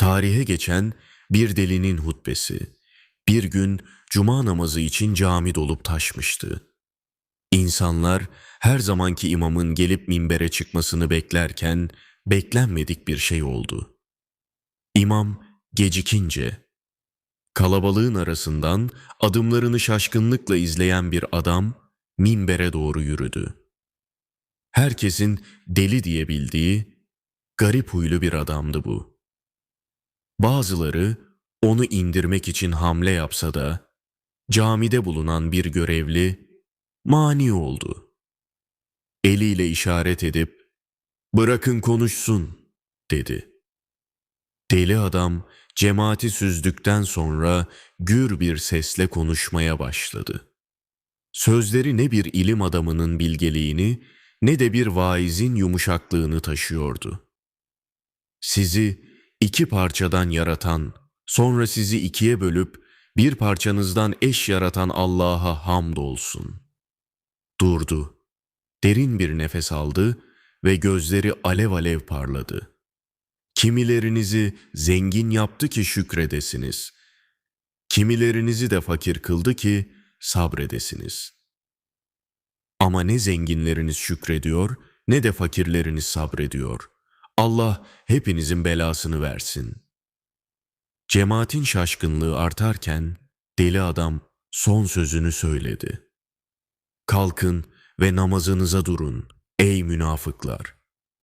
Tarihe geçen bir delinin hutbesi. Bir gün cuma namazı için cami dolup taşmıştı. İnsanlar her zamanki imamın gelip minbere çıkmasını beklerken beklenmedik bir şey oldu. İmam gecikince kalabalığın arasından adımlarını şaşkınlıkla izleyen bir adam minbere doğru yürüdü. Herkesin deli diye bildiği garip huylu bir adamdı bu. Bazıları onu indirmek için hamle yapsa da camide bulunan bir görevli mani oldu. Eliyle işaret edip "Bırakın konuşsun." dedi. Deli adam cemaati süzdükten sonra gür bir sesle konuşmaya başladı. Sözleri ne bir ilim adamının bilgeliğini ne de bir vaizin yumuşaklığını taşıyordu. Sizi iki parçadan yaratan, sonra sizi ikiye bölüp bir parçanızdan eş yaratan Allah'a hamdolsun. Durdu. Derin bir nefes aldı ve gözleri alev alev parladı. Kimilerinizi zengin yaptı ki şükredesiniz. Kimilerinizi de fakir kıldı ki sabredesiniz. Ama ne zenginleriniz şükrediyor ne de fakirleriniz sabrediyor. Allah hepinizin belasını versin. Cemaatin şaşkınlığı artarken deli adam son sözünü söyledi. Kalkın ve namazınıza durun ey münafıklar.